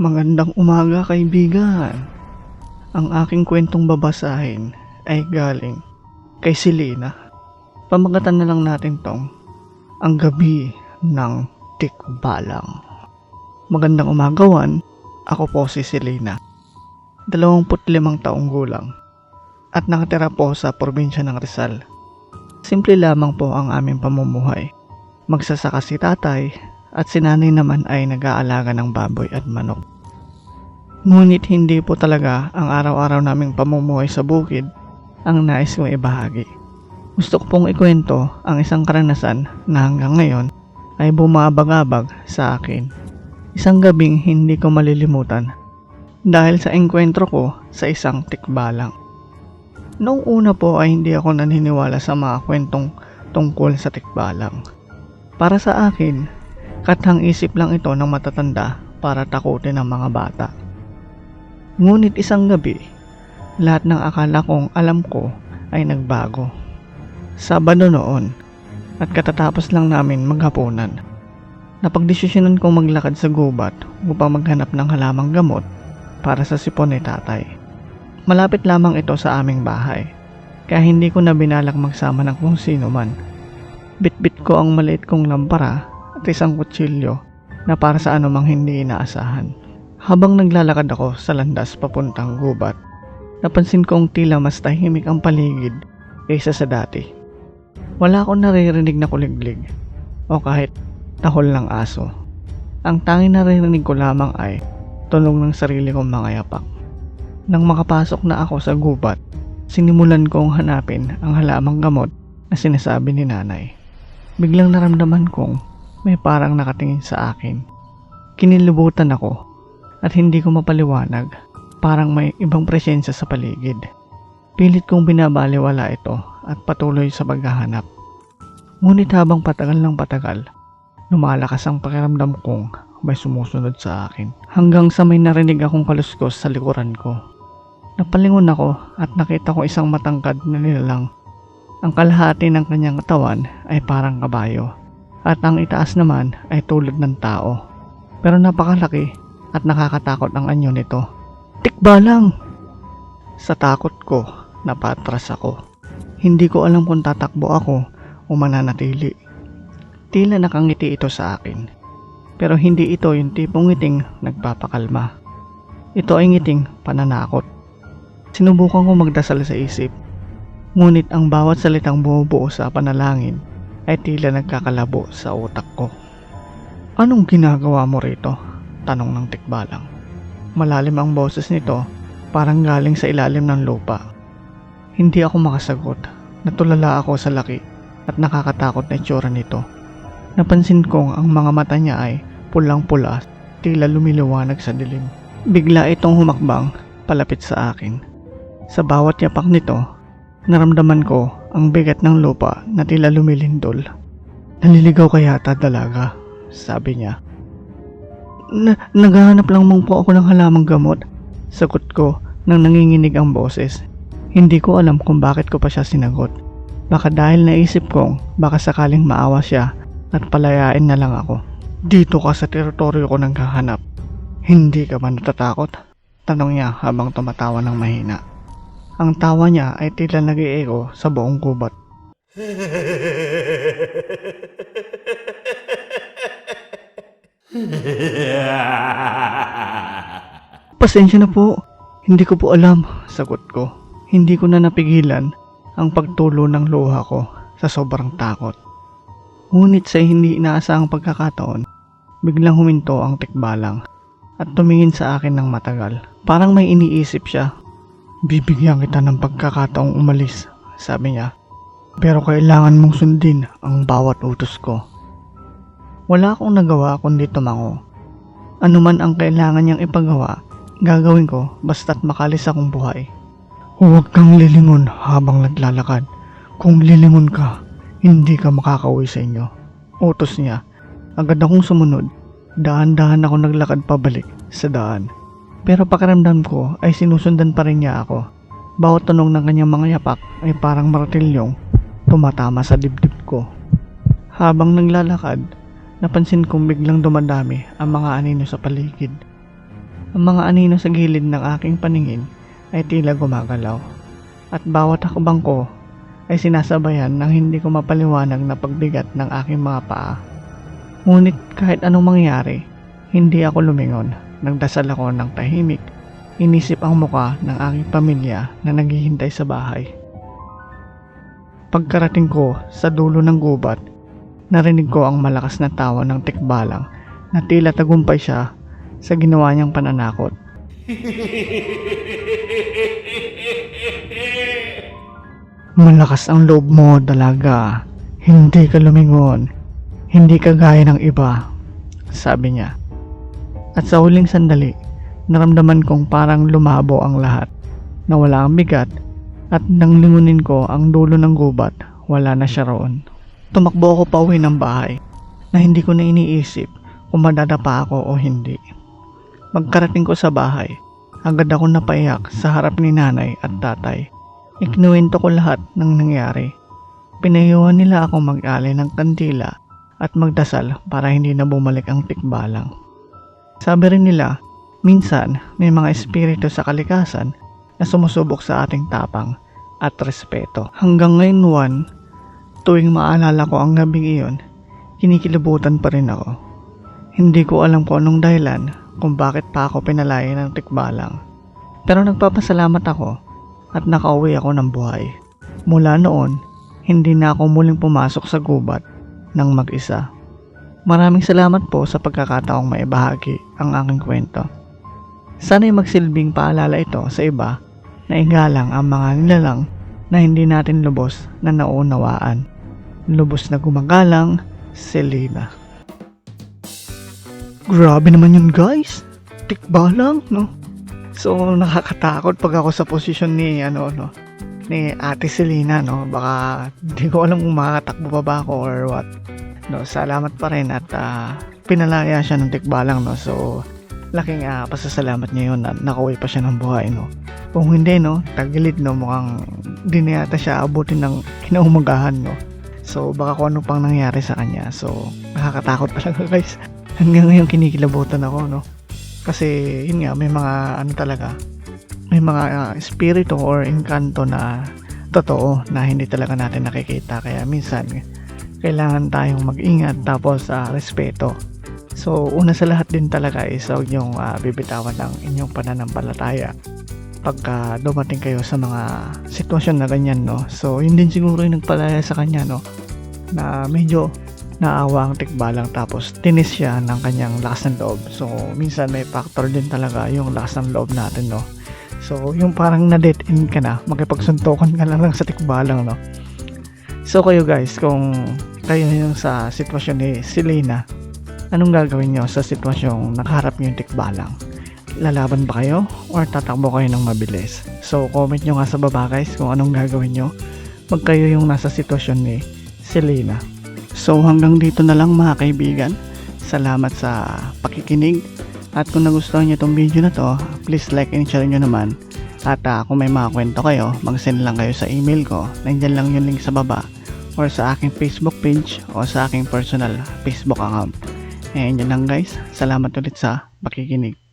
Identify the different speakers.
Speaker 1: Magandang umaga kaibigan. Ang aking kwentong babasahin ay galing kay Selena. Pamagatan na lang natin tong Ang Gabi ng Tikbalang. Magandang umagawan, ako po si Selena. 25 taong gulang at nakatira po sa probinsya ng Rizal. Simple lamang po ang aming pamumuhay. Magsasaka si tatay at si nanay naman ay nag-aalaga ng baboy at manok. Ngunit hindi po talaga ang araw-araw naming pamumuhay sa bukid ang nais kong ibahagi. Gusto ko pong ikwento ang isang karanasan na hanggang ngayon ay bumabag-abag sa akin. Isang gabing hindi ko malilimutan dahil sa engkwentro ko sa isang tikbalang. Noong una po ay hindi ako naniniwala sa mga kwentong tungkol sa tikbalang. Para sa akin, kathang isip lang ito ng matatanda para takutin ang mga bata. Ngunit isang gabi, lahat ng akala kong alam ko ay nagbago. Sabado noon, at katatapos lang namin maghapunan. Napagdesisyonan kong maglakad sa gubat upang maghanap ng halamang gamot para sa sipon ni tatay. Malapit lamang ito sa aming bahay, kaya hindi ko na binalak magsama ng kung sino man. Bitbit ko ang maliit kong lampara at isang kutsilyo na para sa anumang hindi inaasahan. Habang naglalakad ako sa landas papuntang gubat, napansin kong tila mas tahimik ang paligid kaysa sa dati. Wala akong naririnig na kuliglig o kahit tahol ng aso. Ang tanging naririnig ko lamang ay tunog ng sarili kong mga yapak. Nang makapasok na ako sa gubat, sinimulan kong hanapin ang halamang gamot na sinasabi ni nanay. Biglang naramdaman kong may parang nakatingin sa akin. Kinilubutan ako at hindi ko mapaliwanag. Parang may ibang presensya sa paligid. Pilit kong binabaliwala ito at patuloy sa paghahanap. Ngunit habang patagal ng patagal, lumalakas ang pakiramdam kong may sumusunod sa akin. Hanggang sa may narinig akong kaluskos sa likuran ko. Napalingon ako at nakita ko isang matangkad na nilalang. Ang kalahati ng kanyang katawan ay parang kabayo at ang itaas naman ay tulad ng tao. Pero napakalaki at nakakatakot ang anyo nito. Tikba lang! Sa takot ko, napatras ako. Hindi ko alam kung tatakbo ako o mananatili. Tila nakangiti ito sa akin. Pero hindi ito yung tipong ngiting nagpapakalma. Ito ay ngiting pananakot. Sinubukan ko magdasal sa isip. Ngunit ang bawat salitang bumubuo sa panalangin ay tila nagkakalabo sa utak ko. Anong ginagawa mo rito? Tanong ng tikbalang. Malalim ang boses nito, parang galing sa ilalim ng lupa. Hindi ako makasagot. Natulala ako sa laki at nakakatakot na itsura nito. Napansin kong ang mga mata niya ay pulang-pula, tila lumiliwanag sa dilim. Bigla itong humakbang palapit sa akin. Sa bawat yapak nito, naramdaman ko ang bigat ng lupa na tila lumilindol. Naliligaw kaya yata dalaga, sabi niya. Na naghahanap lang mong po ako ng halamang gamot. Sagot ko nang nanginginig ang boses. Hindi ko alam kung bakit ko pa siya sinagot. Baka dahil naisip kong baka sakaling maawa siya at palayain na lang ako. Dito ka sa teritoryo ko nang kahanap. Hindi ka ba natatakot? Tanong niya habang tumatawa ng mahina. Ang tawa niya ay tila nag sa buong gubat. Pasensya na po. Hindi ko po alam, sagot ko. Hindi ko na napigilan ang pagtulo ng luha ko sa sobrang takot. Ngunit sa hindi inaasahang pagkakataon, biglang huminto ang tikbalang at tumingin sa akin ng matagal. Parang may iniisip siya. Bibigyan kita ng pagkakataong umalis, sabi niya. Pero kailangan mong sundin ang bawat utos ko. Wala akong nagawa kundi tumango. Ano man ang kailangan niyang ipagawa, gagawin ko basta't makalis akong buhay. Huwag kang lilingon habang naglalakad. Kung lilingon ka, hindi ka makakauwi sa inyo. Utos niya. Agad akong sumunod. Daan-dahan ako naglakad pabalik sa daan. Pero pakiramdam ko ay sinusundan pa rin niya ako. Bawat tunog ng kanyang mga yapak ay parang martilyong tumatama sa dibdib ko. Habang naglalakad, napansin kong biglang dumadami ang mga anino sa paligid. Ang mga anino sa gilid ng aking paningin ay tila gumagalaw. At bawat hakbang ko ay sinasabayan ng hindi ko mapaliwanag na pagbigat ng aking mga paa. Ngunit kahit anong mangyari, hindi ako lumingon. Nagdasal ako ng tahimik. Inisip ang muka ng aking pamilya na naghihintay sa bahay. Pagkarating ko sa dulo ng gubat, narinig ko ang malakas na tawa ng tikbalang na tila tagumpay siya sa ginawa niyang pananakot. Malakas ang loob mo, dalaga. Hindi ka lumingon. Hindi ka gaya ng iba, sabi niya. At sa huling sandali, naramdaman kong parang lumabo ang lahat. Nawala ang bigat at nang lingunin ko ang dulo ng gubat, wala na siya roon. Tumakbo ako pauwi ng bahay na hindi ko na iniisip kung madadapa ako o hindi. Pagkarating ko sa bahay, agad ako napaiyak sa harap ni nanay at tatay. Ikinuwento ko lahat ng nangyari. Pinayuhan nila ako mag-alay ng kandila at magdasal para hindi na bumalik ang tikbalang. Sabi rin nila, minsan may mga espiritu sa kalikasan na sumusubok sa ating tapang at respeto. Hanggang ngayon, Juan, tuwing maalala ko ang gabing iyon, kinikilabutan pa rin ako. Hindi ko alam kung anong dahilan kung bakit pa ako pinalaya ng tikbalang. Pero nagpapasalamat ako at nakauwi ako ng buhay. Mula noon, hindi na ako muling pumasok sa gubat ng mag-isa. Maraming salamat po sa pagkakataong maibahagi ang aking kwento. Sana'y magsilbing paalala ito sa iba na igalang ang mga nilalang na hindi natin lubos na naunawaan. Lubos na gumagalang, Selena. Grabe naman yun guys. Tikba lang, no? So, nakakatakot pag ako sa posisyon ni, ano, no? Ni Ate Selena, no? Baka, hindi ko alam kung makakatakbo pa ba ako or what. No, salamat pa rin at ah, pinalaya siya ng tikbalang, no? So, laking ah, pasasalamat niya yun na nakauwi pa siya ng buhay, no? Kung hindi, no? Tagilid, no? Mukhang di na yata siya abutin ng kinaumagahan, no? So, baka kung ano pang nangyari sa kanya. So, nakakatakot talaga, guys. Hanggang ngayon kinikilabutan ako, no? Kasi, yun nga, may mga, ano talaga, may mga ah, espiritu or engkanto na totoo na hindi talaga natin nakikita. Kaya minsan, kailangan tayong mag-ingat tapos sa respeto. So, una sa lahat din talaga is huwag niyong ah, bibitawan ng inyong pananampalataya pagka dumating kayo sa mga sitwasyon na ganyan, no? So, yun din siguro yung nagpalaya sa kanya, no? Na medyo naawa ang tikbalang tapos tinis siya ng kanyang lakas ng loob. So, minsan may factor din talaga yung lakas ng loob natin, no? So, yung parang na-dead end ka na, makipagsuntukan ka na lang sa tikbalang, no? So, kayo guys, kung kayo yung sa sitwasyon ni Selena, anong gagawin nyo sa sitwasyong nakaharap nyo yung tikbalang? Lalaban ba kayo or tatakbo kayo ng mabilis? So, comment nyo nga sa baba guys kung anong gagawin nyo pag kayo yung nasa sitwasyon ni Selena. So, hanggang dito na lang mga kaibigan. Salamat sa pakikinig. At kung nagustuhan nyo itong video na to, please like and share nyo naman. At ah, kung may mga kwento kayo, mag-send lang kayo sa email ko. Nandyan lang yung link sa baba. Or sa aking Facebook page o sa aking personal Facebook account. And yun lang guys. Salamat ulit sa pakikinig.